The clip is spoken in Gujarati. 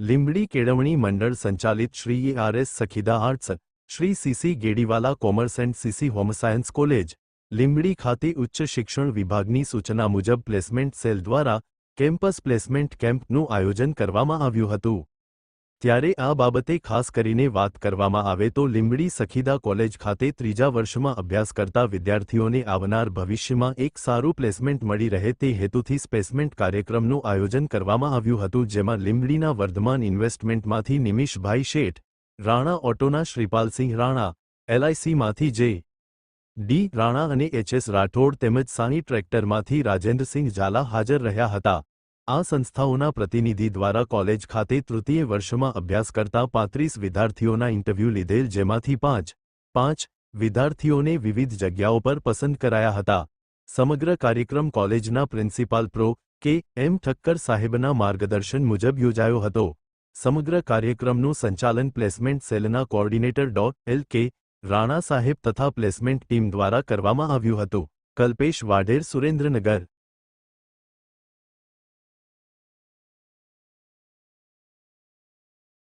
લીંબડી કેળવણી મંડળ સંચાલિત Shri RS Sakhida arts, Shri CC Gediwala commerce and CC home science college, Limbdi ખાતે ઉચ્ચ શિક્ષણ વિભાગની સૂચના મુજબ પ્લેસમેન્ટ સેલ દ્વારા કેમ્પસ પ્લેસમેન્ટ કેમ્પનું આયોજન કરવામાં આવ્યું હતું. ત્યારે આ બાબતે ખાસ કરીને વાત કરવામાં આવે તો લીંબડી સખીદા કોલેજ ખાતે ત્રીજા વર્ષમાં અભ્યાસ કરતા વિદ્યાર્થીઓને આવનાર ભવિષ્યમાં એક સારું પ્લેસમેન્ટ મળી રહે તે હેતુથી સ્પેસમેન્ટ કાર્યક્રમનું આયોજન કરવામાં આવ્યું હતું, જેમાં લીંબડીના વર્ધમાન ઇન્વેસ્ટમેન્ટમાંથી નિમિષભાઈ શેઠ, રાણા ઓટોના શ્રીપાલસિંહ રાણા, એલઆઈસીમાંથી જે ડી રાણા અને એચએસ રાઠોડ તેમજ સાની ટ્રેક્ટરમાંથી રાજેન્દ્રસિંહ ઝાલા હાજર રહ્યા હતા. આ સંસ્થાઓના પ્રતિનિધિ દ્વારા કોલેજ ખાતે તૃતીય વર્ષમાં અભ્યાસ કરતા પાંત્રીસ વિદ્યાર્થીઓના ઇન્ટરવ્યૂ લીધેલ, જેમાંથી પાંચ પાંચ વિદ્યાર્થીઓને વિવિધ જગ્યાઓ પર પસંદ કરાયા હતા. સમગ્ર કાર્યક્રમ કોલેજના પ્રિન્સિપાલ પ્રો. કે. એમ. ઠક્કર સાહેબના માર્ગદર્શન મુજબ યોજાયો હતો. સમગ્ર કાર્યક્રમનું સંચાલન પ્લેસમેન્ટ સેલના કોઓર્ડિનેટર ડો. એલ. કે. રાણા સાહેબ તથા પ્લેસમેન્ટ ટીમ દ્વારા કરવામાં આવ્યું હતું. કલ્પેશ વાઢેર, સુરેન્દ્રનગર.